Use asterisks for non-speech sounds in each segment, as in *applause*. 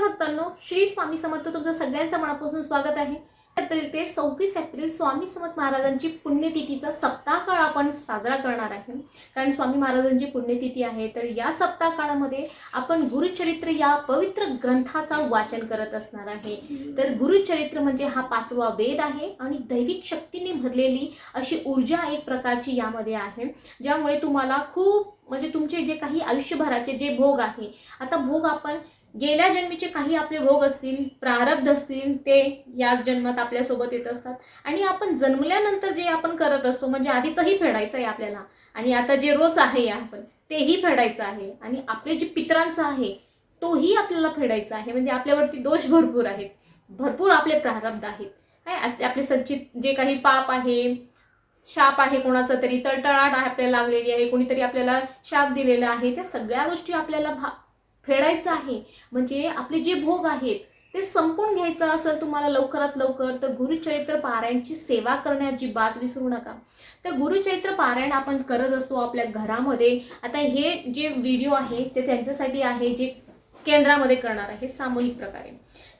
भक्तांनो श्री स्वामी समर्थ तुमचं सगळ्यांचं मनापासून स्वागत आहे. एप्रिल ते सव्वीस एप्रिल स्वामी समर्थ महाराजांची पुण्यतिथीचा सप्ताह काळ आपण साजरा करणार आहे. कारण स्वामी महाराजांची पुण्यतिथी आहे तर या सप्ताह काळामध्ये आपण गुरुचरित्र या पवित्र ग्रंथाचा वाचन करत असणार आहे. तर गुरुचरित्र म्हणजे हा पाचवा वेद आहे आणि दैविक शक्तीने भरलेली अशी ऊर्जा एक प्रकारची यामध्ये आहे. ज्यामुळे तुम्हाला खूप म्हणजे तुमचे जे काही आयुष्यभराचे जे भोग आहे आता भोग आपण गेल्या जन्मीचे काही आपले भोग असतील प्रारब्ध असतील ते याच जन्मात आपल्यासोबत येत असतात. आणि आपण जन्मल्यानंतर जे आपण करत असतो म्हणजे आधीचंही फेडायचं आहे आपल्याला. आणि आता जे रोज आहे आपण तेही फेडायचं आहे. आणि आपले जे पितरांचं आहे तोही आपल्याला फेडायचा आहे. म्हणजे आपल्यावरती दोष भरपूर आहेत. भरपूर आपले प्रारब्ध आहेत. आपले संचित जे काही पाप आहे शाप आहे कोणाचा तरी तळतळाट आहे आपल्याला लागलेली आहे कोणीतरी आपल्याला शाप दिलेला आहे त्या सगळ्या गोष्टी आपल्याला भा फेडायचं आहे. म्हणजे आपले जे भोग आहेत ते संपून घ्यायचं असेल तुम्हाला लवकरात लवकर तर गुरुचरित्र पारायणची सेवा करण्याची बात विसरू नका. तर गुरुचरित्र पारायण आपण करत असतो आपल्या घरामध्ये. आता हे जे व्हिडिओ आहे ते त्यांच्यासाठी आहे जे केंद्रामध्ये करणार आहे सामूहिक प्रकारे.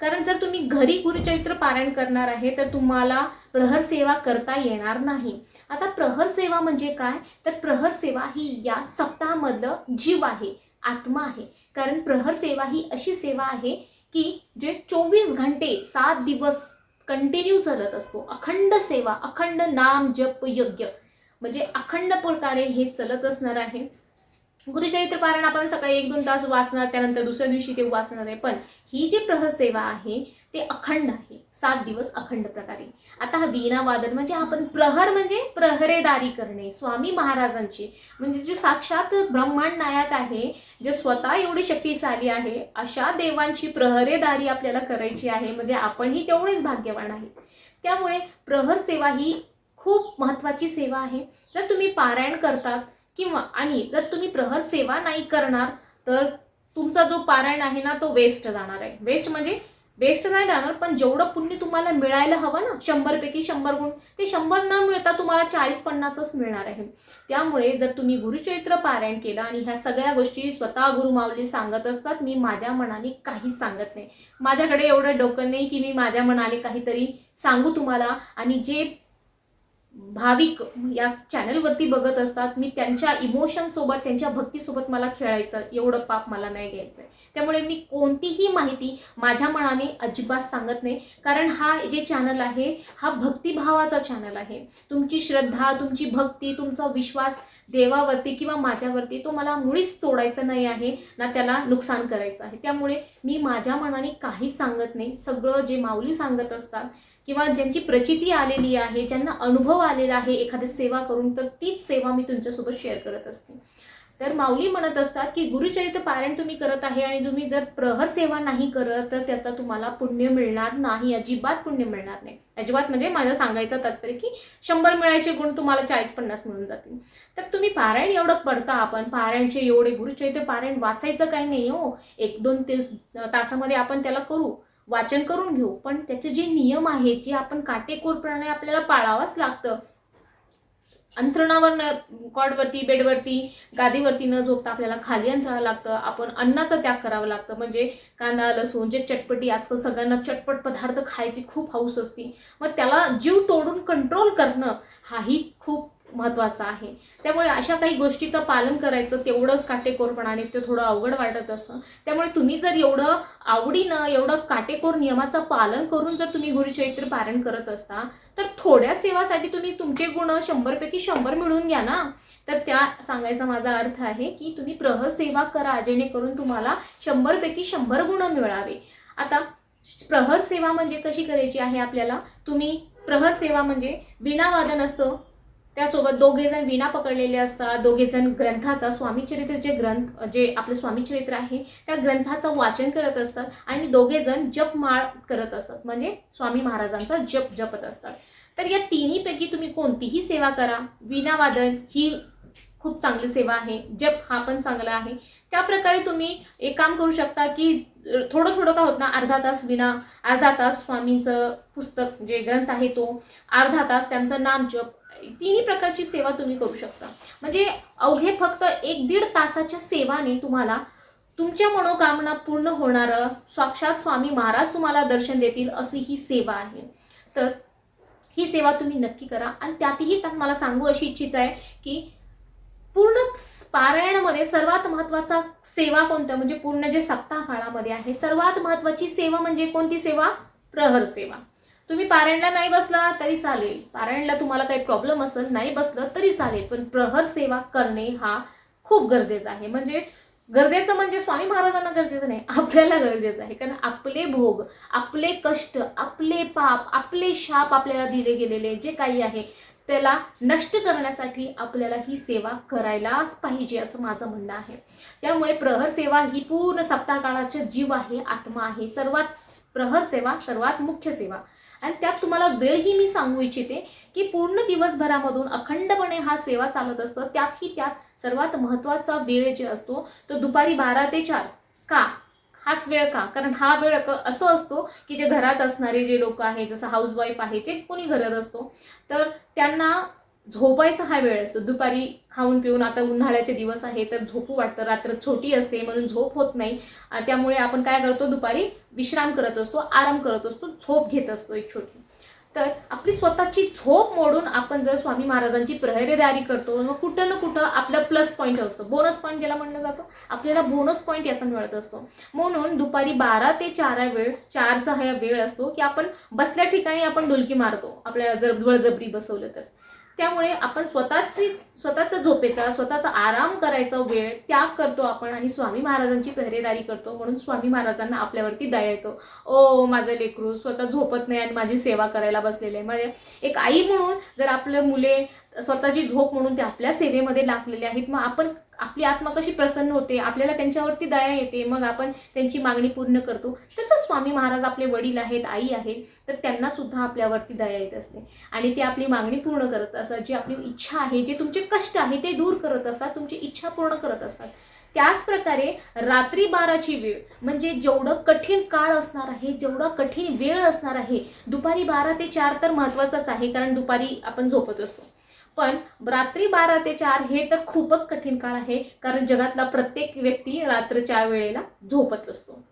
कारण जर तुम्ही घरी गुरुचरित्र पारायण करणार आहे तर तुम्हाला प्रहर सेवा करता येणार नाही. आता प्रहर सेवा म्हणजे काय? तर प्रहर सेवा ही या सप्ताहामधलं जीव आहे. आत्मा आहे. कारण प्रहर सेवा ही अशी सेवा आहे की जे चोवीस घंटे सात दिवस कंटिन्यू चालत असतो. अखंड सेवा अखंड नाम जप यज्ञ. म्हणजे अखंड प्रकारे हे चलत असणार आहे. गुरुचरित्र पारायण आपण सकाळी एक दोन तास वाचणार त्यानंतर दुसऱ्या दिवशी ते वाचणार आहे. पण ही जी प्रहर सेवा आहे ते अखंड आहे. सात दिवस अखंड प्रकारे. आता हा वीणा वादन म्हणजे आपण प्रहर म्हणजे प्रहरेदारी करणे. स्वामी महाराजांची. म्हणजे जे साक्षात ब्रह्मांड नायक आहे जे स्वतः एवढी शक्तिशाली आहे अशा देवांची प्रहरेदारी आपल्याला करायची आहे. म्हणजे आपणही तेवढेच भाग्यवान आहे. त्यामुळे प्रहर सेवा ही खूप महत्त्वाची सेवा आहे. जर तुम्ही पारायण करतात किंवा आणि जर तुम्ही प्रहर सेवा नाही करणार तर तुमचा जो पारायण आहे ना तो वेस्ट जाणार आहे. वेस्ट म्हणजे वेस्ट नाही जाणार पण जेवढं पुण्य तुम्हाला मिळायला हवं ना शंभरपैकी शंभर गुण ते शंभर न मिळता तुम्हाला चाळीस पन्नासच मिळणार आहे. त्यामुळे जर तुम्ही गुरुचरित्र पारायण केलं आणि ह्या सगळ्या गोष्टी स्वतः गुरुमाऊली सांगत असतात मी माझ्या मनाने काहीच सांगत नाही. माझ्याकडे एवढं डोकं नाही की मी माझ्या मनाने काहीतरी सांगू तुम्हाला आणि जे भाविक या चॅनलवरती बघत असतात. मी त्यांच्या इमोशनसोबत त्यांच्या भक्तीसोबत मला खेळायचं. एवढं पाप मला नाही घ्यायचं त्यामुळे मी कोणतीही माहिती माझ्या मनाने अजिबात सांगत नाही. कारण हा जे चॅनल आहे हा भक्तिभावाचा चॅनल आहे. तुमची श्रद्धा तुमची भक्ती तुमचा विश्वास देवावरती किंवा माझ्यावरती तो मला मुळीच तोडायचा नाही आहे ना त्याला नुकसान करायचं आहे. त्यामुळे मी माझ्या मनाने काहीच सांगत नाही. सगळं जे माऊली सांगत असतात किंवा ज्यांची प्रचिती आलेली आहे ज्यांना अनुभव आलेला आहे एखादी सेवा करून तर तीच सेवा मी तुमच्यासोबत शेअर करत असते. तर माऊली म्हणत असतात की गुरुचरित्र पारायण तुम्ही करत आहे आणि तुम्ही जर प्रहर सेवा नाही करत तर त्याचा तुम्हाला पुण्य मिळणार नाही अजिबात पुण्य मिळणार नाही. अजिबात म्हणजे माझं सांगायचं तात्पर्य की शंभर मिळायचे गुण तुम्हाला चाळीस पन्नास मिळून जातील. तर तुम्ही पारायण एवढं पडता आपण पारायणचे एवढे गुरुचरित्र पारायण वाचायचं काही नाही हो. एक दोन तासामध्ये आपण त्याला करू. वाचन करून घेऊ. पण त्याचे जे नियम आहेत जे आपण काटेकोरपणे आपल्याला पाळावंच लागतं. अंथरणावर न कॉडवरती बेडवरती गादीवरती न झोपता आपल्याला खाली अंथरावं लागतं. आपण अन्नाचा त्याग करावा लागतं. म्हणजे कांदा लसूण जे चटपटी आजकाल सगळ्यांना चटपट पदार्थ खायची खूप हौस असते. मग त्याला जीव तोडून कंट्रोल करणं हाही खूप महत्त्वाचा आहे. त्यामुळे अशा काही गोष्टीचं पालन करायचं तेवढंच काटेकोरपणाने ते थोडं अवघड वाटत असतं त्यामुळे तुम्ही जर एवढं आवडीनं एवढं काटेकोर नियमाचं पालन करून जर तुम्ही गुरुचरित्र पारण करत असता तर थोड्या सेवासाठी तुम्ही तुमचे गुण शंभरपैकी शंभर मिळवून घ्या ना. तर त्या सांगायचा माझा अर्थ आहे की तुम्ही प्रहर सेवा करा जेणेकरून तुम्हाला शंभरपैकी शंभर गुण मिळावे. आता प्रहर सेवा म्हणजे कशी करायची आहे आपल्याला? तुम्ही प्रहर सेवा म्हणजे विणावादन असतं. त्यासोबत दोघे जण विणा पकडलेले असतात दोघे जण ग्रंथाचा स्वामीचरित्र जे ग्रंथ जे आपलं स्वामीचरित्र आहे त्या ग्रंथाचं वाचन करत असतात आणि दोघे जण जपमाळ करत असतात. म्हणजे स्वामी महाराजांचा जप जपत असतात. तर या तिन्हीपैकी तुम्ही कोणतीही सेवा करा. विणावादन ही खूप चांगली सेवा आहे. जप हा पण चांगला आहे. त्या प्रकारे तुम्ही एक काम करू शकता की थोडं थोडं का होत ना अर्धा तास विना अर्धा तास स्वामींचं पुस्तक जे ग्रंथ आहे तो अर्धा तास त्यांचं नाम जप तिन्ही प्रकारची सेवा तुम्ही करू शकता. म्हणजे अवघे फक्त एक दीड तासाच्या सेवाने तुम्हाला तुमच्या मनोकामना पूर्ण होणारं साक्षात स्वामी महाराज तुम्हाला दर्शन देतील अशी ही सेवा आहे. तर ही सेवा तुम्ही नक्की करा आणि त्यातही त्यात मला सांगू अशी इच्छित आहे की पूर्ण पारायणामध्ये सर्वात महत्त्वाचा सेवा कोणत्या? म्हणजे पूर्ण जे सप्ताह काळामध्ये आहे सर्वात महत्वाची सेवा म्हणजे कोणती सेवा? प्रहर सेवा. तुम्ही पारायणला नाही बसला तरी चालेल. पारायणला तुम्हाला काही प्रॉब्लेम असेल नाही बसलं तरी चालेल. पण प्रहर सेवा करणे हा खूप गरजेचा आहे. म्हणजे गरजेचं म्हणजे स्वामी महाराजांना गरजेचं नाही आपल्याला गरजेचं आहे. कारण आपले भोग आपले कष्ट आपले पाप आपले शाप आपल्याला दिले गेलेले जे काही आहे त्याला नष्ट करण्यासाठी आपल्याला ही सेवा करायलाच पाहिजे असं माझं म्हणणं आहे. त्यामुळे प्रहर सेवा ही पूर्ण सप्ताह काळाचा जीव आहे आत्मा आहे. सर्वात प्रहर सेवा सर्वात मुख्य सेवा आणि त्यात तुम्हाला वेळही मी सांगू इच्छिते की पूर्ण दिवसभरामधून अखंडपणे हा सेवा चालत असतं. त्यातही त्यात सर्वात महत्त्वाचा वेळ जे असतो तो दुपारी बारा ते चार. का? हाच वेळ का? कारण हा वेळ क- असं असतो की जे घरात असणारे जे लोक आहेत जसं हाऊसवाईफ आहे जे कोणी घरात असतो तर त्यांना झोपायचा हा वेळ असतो. दुपारी खाऊन पिऊन आता उन्हाळ्याचे दिवस आहे तर झोपू वाटतं. रात्र छोटी असते म्हणून झोप होत नाही. त्यामुळे आपण काय करतो दुपारी विश्राम करत असतो आराम करत असतो झोप घेत असतो एक छोटी. तर आपली स्वतःची झोप मोडून आपण जर स्वामी महाराजांची प्रहरेदारी करतो मग कुठं ना कुठं आपलं प्लस पॉईंट असतो. बोनस पॉईंट ज्याला म्हणलं जातं आपल्याला बोनस पॉईंट याचा मिळत असतो. म्हणून दुपारी बारा ते चार वेळ चारचा हा वेळ असतो की आपण बसल्या ठिकाणी आपण डुलकी मारतो. आपल्याला जर बळजबरी बसवलं तर. त्यामुळे आपण स्वतःची स्वतःचा झोपेचा स्वतःचा आराम करायचा वेळ त्याग करतो आपण आणि स्वामी महाराजांची पहरेदारी करतो. म्हणून स्वामी महाराजांना आपल्यावरती दया येतो. ओ माझं लेकरू स्वतः झोपत नाही आणि माझी सेवा करायला बसलेले आहे. म्हणजे एक आई म्हणून जर आपलं मुले स्वतःची झोप म्हणून ते आपल्या सेवेमध्ये लागलेले आहेत. मग आपण आपली आत्मा कशी प्रसन्न होते? आपल्याला त्यांच्यावरती दया येते. मग आपण त्यांची मागणी पूर्ण करतो. तसंच स्वामी महाराज आपले वडील आहेत आई आहेत तर त्यांना सुद्धा आपल्यावरती दया येत असते. आणि ते आपली मागणी पूर्ण करत असतात जी आपली इच्छा आहे जे तुमचे कष्ट आहे ते दूर करत असतात तुमची इच्छा पूर्ण करत असतात त्याच प्रकारे रात्री बाराची वेळ म्हणजे जेवढं कठीण काळ असणार आहे जेवढा कठीण वेळ असणार आहे दुपारी बारा ते चार तर महत्त्वाचंच आहे. कारण दुपारी आपण झोपत असतो. पण रात्री बारा ते चार हे तर खूपच कठीण काळ आहे कारण जगातला प्रत्येक व्यक्ती रात्रच्या वेळेला झोपत असतो.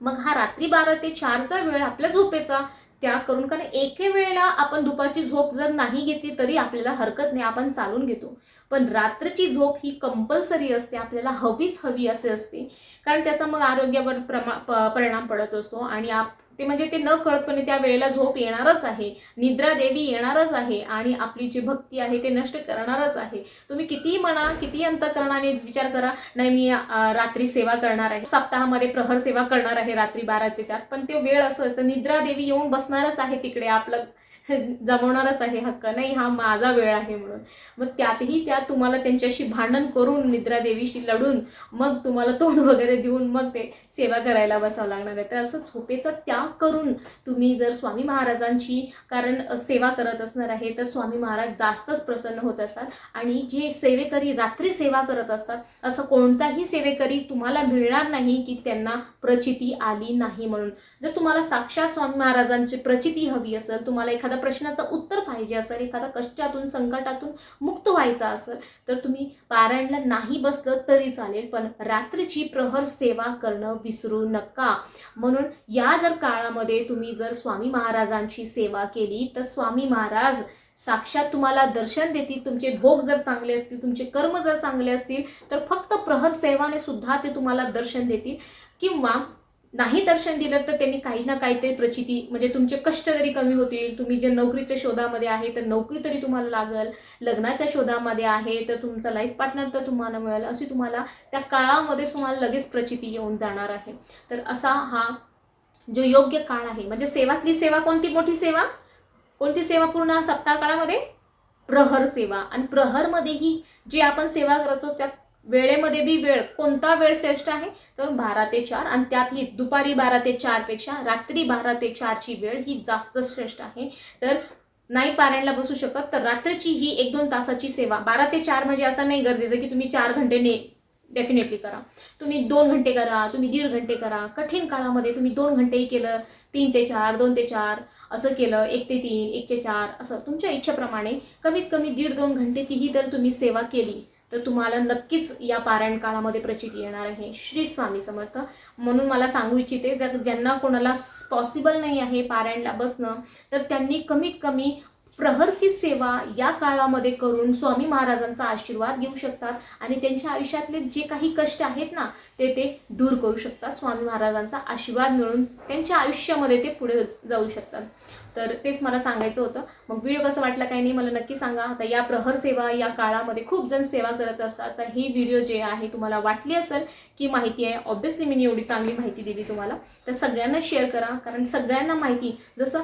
मग हा रात्री बारा ते चारचा वेळ आपल्या झोपेचा त्या करून कारण एके वेळेला आपण दुपारची झोप जर नाही घेतली तरी आपल्याला हरकत नाही आपण चालून घेतो. पण रात्रीची झोप ही कंपल्सरी असते आपल्याला हवीच हवी असे असते. कारण त्याचा मग आरोग्यावर प्रमा परिणाम पडत असतो आणि आप ते म्हणजे ते न कळतपणे त्या वेळेला झोप येणारच आहे निद्रा देवी येणारच आहे आणि आपली जी भक्ती आहे ते नष्ट करणारच आहे. तुम्ही कितीही म्हणा किती अंतकरणाने विचार करा नाही मी रात्री सेवा करणार आहे सप्ताहामध्ये प्रहर सेवा करणार आहे रात्री बारा ते चार पण ते वेळ असं असतं निद्रा देवी येऊन बसणारच आहे तिकडे आपलं जमवणारच आहे हक्क. नाही हा माझा वेळ आहे म्हणून. मग त्यातही त्या तुम्हाला त्यांच्याशी भांडण करून निद्रा देवीशी लढून मग तुम्हाला तोंड *laughs* वगैरे देऊन मग ते सेवा करायला बसावं लागणार आहे. तर असं झोपेचा त्याग करून तुम्ही जर स्वामी महाराजांची कारण सेवा करत असणार आहे तर स्वामी महाराज जास्तच प्रसन्न होत असतात. आणि जे सेवेकरी रात्री सेवा करत असतात असं कोणताही सेवेकरी तुम्हाला मिळणार नाही की त्यांना प्रचिती आली नाही म्हणून. जर तुम्हाला साक्षात स्वामी महाराजांची प्रचिती हवी असेल तुम्हाला एखादा प्रश्नाचं उत्तर पाहिजे असेल एखाद्या कष्टातून संकटातून मुक्त व्हायचा असेल तर तुम्ही पारायणला नाही बसलं तरी चालेल पण रात्रीची प्रहर सेवा करणं विसरू नका. म्हणून या जर काळामध्ये तुम्ही जर स्वामी महाराजांची सेवा केली तर स्वामी महाराज साक्षात तुम्हाला दर्शन देतील तुमचे भोग जर चांगले असतील तुमचे कर्म जर चांगले असतील तर फक्त प्रहर सेवाने सुद्धा ते तुम्हाला दर्शन देतील. किंवा नाही दर्शन दिलं तर त्यांनी काही ना काहीतरी प्रचिती म्हणजे तुमचे कष्ट तरी कमी होतील तुम्ही जे नोकरीच्या शोधामध्ये आहे तर नोकरी तरी तुम्हाला लागल लग्नाच्या शोधामध्ये आहे तर तुमचा लाईफ पार्टनर तर तुम्हाला मिळेल अशी तुम्हाला त्या काळामध्ये तुम्हाला लगेच प्रचिती येऊन जाणार आहे. तर असा हा जो योग्य काळ आहे म्हणजे सेवातली सेवा कोणती? मोठी सेवा? कोणती सेवा पूर्ण सप्ताह काळामध्ये? प्रहर सेवा. आणि प्रहरमध्येही जी आपण सेवा करतो त्यात वेळेमध्ये बी वेळ कोणता वेळ श्रेष्ठ आहे? तर बारा ते चार. आणि त्यातही दुपारी बारा ते चारपेक्षा रात्री बारा ते चारची वेळ ही जास्त श्रेष्ठ आहे. तर नाही पारायणला बसू शकत तर रात्रीची ही एक दोन तासाची सेवा. बारा ते चार म्हणजे असं नाही गरजेचं की तुम्ही चार घंटे ने डेफिनेटली करा. तुम्ही दोन घंटे करा तुम्ही दीड घंटे करा. कठीण काळामध्ये तुम्ही दोन घंटेही केलं तीन ते चार दोन ते चार असं केलं एक ते तीन एक ते चार असं तुमच्या इच्छेप्रमाणे कमीत कमी दीड दोन घंटेचीही जर तुम्ही सेवा केली तर तुम्हाला नक्कीच या पारायण काळामध्ये प्रचिती येणार आहे. श्री स्वामी समर्थ. म्हणून मला सांगू इच्छिते जर ज्यांना कोणाला पॉसिबल नाही आहे पारायणला बसणं तर त्यांनी कमीत कमी प्रहरची सेवा या काळामध्ये करून स्वामी महाराजांचा आशीर्वाद घेऊ शकतात आणि त्यांच्या आयुष्यातले जे काही कष्ट आहेत ना ते ते दूर करू शकतात. स्वामी महाराजांचा आशीर्वाद मिळून त्यांच्या आयुष्यामध्ये ते पुढे जाऊ शकतात. तर तेच मला सांगायचं होतं. मग व्हिडिओ कसं वाटला काही नाही मला नक्की सांगा. आता या प्रहर सेवा या काळामध्ये खूप जण सेवा करत असतात. तर ही व्हिडिओ जे आहे तुम्हाला वाटली असेल की माहिती आहे ऑब्विसली मी एवढी चांगली माहिती दिली तुम्हाला. तर सगळ्यांना शेअर करा. कारण सगळ्यांना माहिती जसं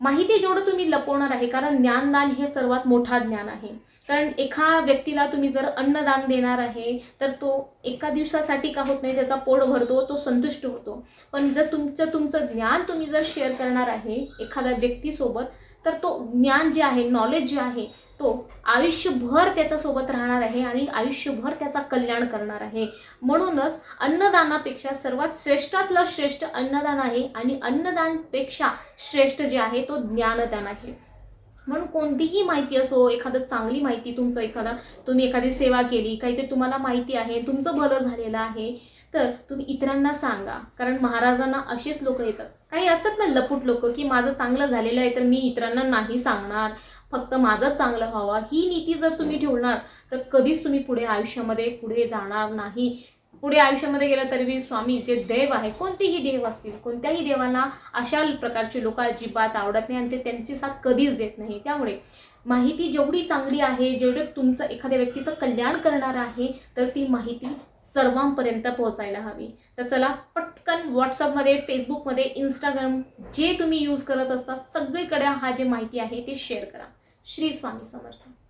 माहिती जेवढं तुम्ही लपवणार आहे कारण ज्ञानदान हे सर्वात मोठा ज्ञान आहे. कारण एका व्यक्तीला तुम्ही जर अन्नदान देणार आहे तर तो एका दिवसासाठी का होत नाही त्याचा पोट भरतो तो संतुष्ट होतो. पण जर तुमचं तुमचं ज्ञान तुम्ही जर शेअर करणार आहे एखाद्या व्यक्तीसोबत तर तो ज्ञान जे आहे नॉलेज जे आहे तो आयुष्यभर त्याच्यासोबत राहणार आहे आणि आयुष्यभर त्याचा कल्याण करणार आहे. म्हणूनच अन्नदानापेक्षा सर्वात श्रेष्ठातलं श्रेष्ठ अन्नदान आहे आणि अन्नदानपेक्षा श्रेष्ठ जे आहे तो ज्ञानदान आहे. म्हणून कोणतीही माहिती असो एखादं चांगली माहिती तुमचं एखादा तुम्ही एखादी सेवा केली काहीतरी तुम्हाला माहिती आहे तुमचं भलं झालेलं आहे तर तुम्ही इतरांना सांगा. कारण महाराजांना असेच लोक येतात. काही असतात ना लपूट लोक की माझं चांगलं झालेलं आहे तर मी इतरांना नाही सांगणार. फक्त माझंच चांगलं व्हावं. ही नीती जर तुम्ही ठेवणार तर कधीच तुम्ही पुढे आयुष्यामध्ये पुढे जाणार नाही. पुढे आयुष्यामध्ये गेलं तरी स्वामी जे देव आहे कोणतेही देव असतील कोणत्याही देवांना अशा प्रकारचे लोक अजिबात आवडत नाही आणि ते त्यांची साथ कधीच देत नाही. त्यामुळे माहिती जेवढी चांगली आहे जेवढे तुमचं एखाद्या व्यक्तीचं कल्याण करणार आहे तर ती माहिती सर्वांपर्यंत पोहोचायला हवी. तर चला पटकन व्हॉट्सअपमध्ये फेसबुकमध्ये इंस्टाग्राम जे तुम्ही यूज करत असतात सगळीकडे हा जे माहिती आहे ते शेअर करा. श्री स्वामी समर्थ.